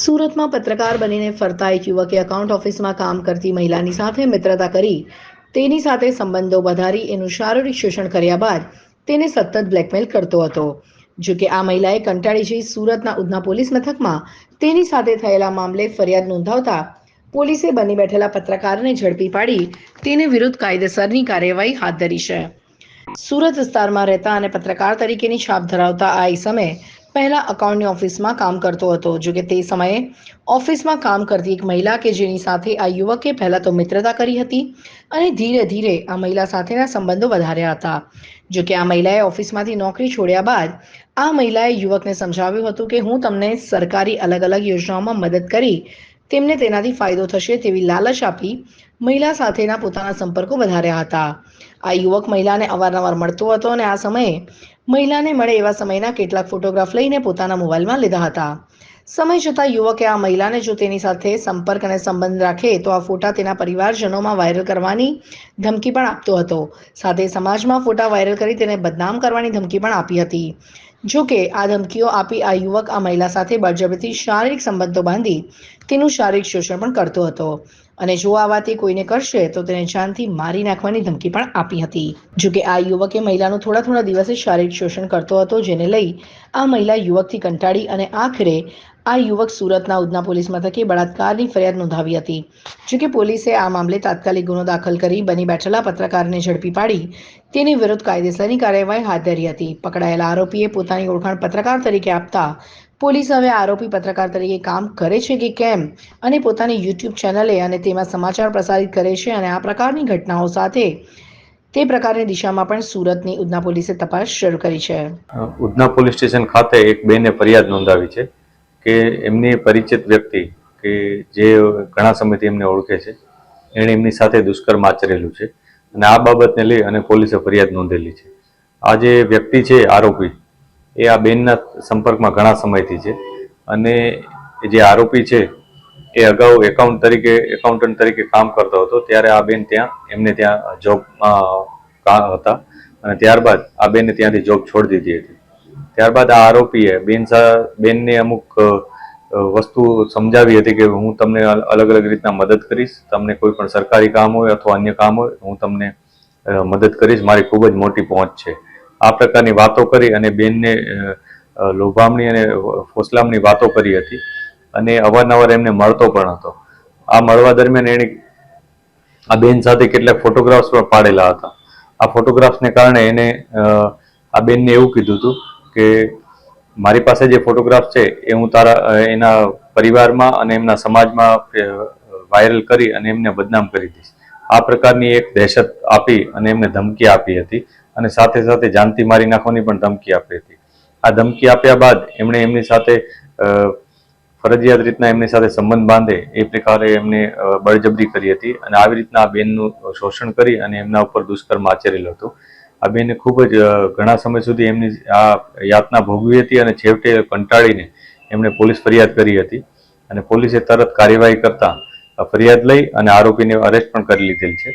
સુરતમાં પત્રકાર બનીને ફરતા એક યુવકે એકાઉન્ટ ઓફિસમાં કામ કરતી મહિલાની સાથે મિત્રતા કરી. તેની સાથે સંબંધો વધારી, એનું શારીરિક શોષણ કર્યા બાદ તેને સતત બ્લેકમેલ કરતો હતો. જો કે આ મહિલાએ કંટાળી જઈ સુરતના ઉધના પોલીસ મથકમાં તેની સાથે થયેલા મામલે ફરિયાદ નોંધાવતા પોલીસે બની બેઠેલા પત્રકારને ઝડપી પાડી તેને વિરુદ્ધ કાયદેસરની કાર્યવાહી હાથ ધરી છે. સુરત વિસ્તારમાં રહેતા અને પત્રકાર તરીકેની છાપ ધરાવતા આ સમયે પહેલા અકાઉન્ટની ઓફિસમાં કામ કરતો હતો. જો કે તે સમયે ઓફિસમાં કામ કરતી એક મહિલા કે જેની સાથે આ યુવકે પહેલા તો મિત્રતા કરી હતી અને ધીરે ધીરે આ મહિલા સાથેના સંબંધો વધાર્યા હતા. જો કે આ મહિલાએ ઓફિસમાંથી નોકરી છોડ્યા બાદ આ મહિલાએ યુવકને સમજાવ્યું હતું કે હું તમને સરકારી અલગ અલગ યોજનાઓમાં મદદ કરી તેમને તેનાથી ફાયદો થશે તેવી લાલચ આપી મહિલા સાથેના પોતાના સંપર્કો વધાર્યા હતા. આ યુવક મહિલાને અવારનવાર મળતો હતો અને આ સમયે મહિલાને મળે એવા સમયના કેટલાક ફોટોગ્રાફ લઈને પોતાના મોબાઈલમાં લીધા હતા. સમય જતાં યુવકે આ મહિલાને જો તેની સાથે સંપર્ક અને સંબંધ રાખે, તો આ ફોટા તેના પરિવારજનોમાં વાયરલ કરવાની ધમકી પણ આપતો હતો. સાથે સમાજમાં ફોટા વાયરલ કરી તેને બદનામ કરવાની ધમકી પણ આપી હતી. જો કે આ ધમકીઓ આપી આ યુવક આ મહિલા સાથે બળજબરીથી શારીરિક સંબંધો બાંધી તેનું શારીરિક શોષણ પણ કરતો હતો. અને જો આ વાત કોઈને કરશે, તો તેને જાનથી મારી નાખવાની ધમકી પણ આપી હતી. જો કે આ યુવકે મહિલાનું થોડા થોડા દિવસે શારીરિક શોષણ કરતો હતો, જેને લઈ આ મહિલા યુવકથી કંટાળી અને આખરે આ યુવક સુરતના ઉધના પોલીસ મથકે બળાત્કારની ફરિયાદ નોંધાવી હતી. જો કે પોલીસે આ મામલે તાત્કાલિક ગુનો દાખલ કરી બની બેઠેલા પત્રકારને ઝડપી પાડી. તેની વિરુદ્ધ કાયદેસરની કાર્યવાહી હાથ ધરી હતી. પકડાયેલા આરોપીએ પોતાની ઓળખાણ પત્રકાર તરીકે આપતા પોલીસ હવે આરોપી પત્રકાર તરીકે કામ કરે છે કે કેમ? અને પોતાની યુટ્યુબ ચેનલે અને તેમાં સમાચાર પ્રસારિત કરે છે અને આ પ્રકારની ઘટનાઓ સાથે તે પ્રકારની દિશામાં પણ સુરતની ઉધના પોલીસે તપાસ શરૂ કરી છે. ઉધના પોલીસ સ્ટેશન ખાતે એક બેને ફરિયાદ નોંધાવી છે. કે એમની પરિચિત વ્યક્તિ કે જે ઘણા સમયથી એમને ઓળખે છે, એણે એમની સાથે દુષ્કર્મ આચરેલું છે અને આ બાબતને લઈ અને પોલીસે ફરિયાદ નોંધેલી છે. આ જે વ્યક્તિ છે, આરોપી, એ આ બેનના સંપર્કમાં ઘણા સમયથી છે અને જે આરોપી છે, એ અગાઉ એકાઉન્ટ તરીકે એકાઉન્ટન્ટ તરીકે કામ કરતો હતો. ત્યારે આ બેન ત્યાં, એમને ત્યાં જોબમાં હતા અને ત્યારબાદ આ બેને ત્યાંથી જોબ છોડી દીધી હતી. ત્યારબાદ આ આરોપીએ બેન બેનને અમુક વસ્તુ સમજાવી હતી કે હું તમને અલગ અલગ રીતના મદદ કરીશ. તમને કોઈ પણ સરકારી કામ હોય અથવા અન્ય કામ હોય, હું તમને મદદ કરીશ. મારી ખૂબ જ મોટી પહોંચ છે. આ પ્રકારની વાતો કરી અને બેનને લોભામણી અને ફોસલામણી વાતો કરી હતી અને અવારનવાર એમને મળતો પણ હતો. આ મળવા દરમિયાન એણે આ બેન સાથે કેટલાક ફોટોગ્રાફ્સ પણ પાડેલા હતા. આ ફોટોગ્રાફ્સને કારણે એને આ બેનને એવું કીધું હતું કે મારી પાસે જે ફોટોગ્રાફ છે એ હું તારા એના પરિવારમાં અને એમના સમાજમાં વાયરલ કરી અને એમને બદનામ કરી દઈશ. આ પ્રકારની એક દહેશત આપી અને એમને ધમકી આપી હતી અને સાથે સાથે જાનથી મારી નાખવાની પણ ધમકી આપી હતી. આ ધમકી આપ્યા બાદ એમણે એમની સાથે ફરજિયાત રીતના એમની સાથે સંબંધ બાંધે એ પ્રકારે એમને બળજબરી કરી હતી અને આવી રીતના આ બેનનું શોષણ કરી અને એમના ઉપર દુષ્કર્મ આચરેલું હતું. આ બેને ખૂબ જ ઘણા સમય સુધી એમની આ યાતના ભોગવી હતી અને છેવટે કંટાળીને એમણે પોલીસ ફરિયાદ કરી હતી. અને પોલીસે તરત કાર્યવાહી કરતા ફરિયાદ લઈ અને આરોપીને અરેસ્ટ પણ કરી લીધેલ છે.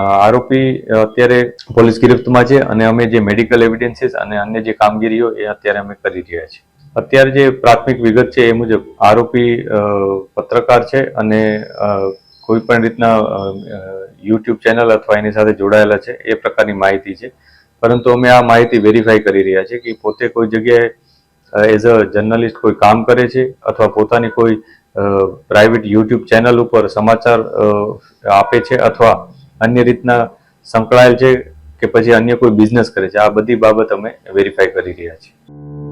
આરોપી અત્યારે પોલીસ ગિરફ્તમાં છે અને અમે જે મેડિકલ એવિડન્સીસ અને અન્ય જે કામગીરીઓ એ અત્યારે અમે કરી રહ્યા છીએ. અત્યારે જે પ્રાથમિક વિગત છે એ મુજબ આરોપી પત્રકાર છે અને કોઈ પણ રીતના યુટ્યુબ ચેનલ અથવા એની સાથે જોડાયેલા છે, એ પ્રકારની માહિતી છે. પરંતુ અમે આ માહિતી વેરીફાઈ કરી રહ્યા છીએ કે પોતે કોઈ જગ્યાએ એઝ અ જર્નલિસ્ટ કોઈ કામ કરે છે અથવા પોતાની કોઈ પ્રાઇવેટ યુટ્યુબ ચેનલ ઉપર સમાચાર આપે છે અથવા અન્ય રીતના સંકળાયેલ છે કે પછી અન્ય કોઈ બિઝનેસ કરે છે. આ બધી બાબત અમે વેરીફાઈ કરી રહ્યા છીએ.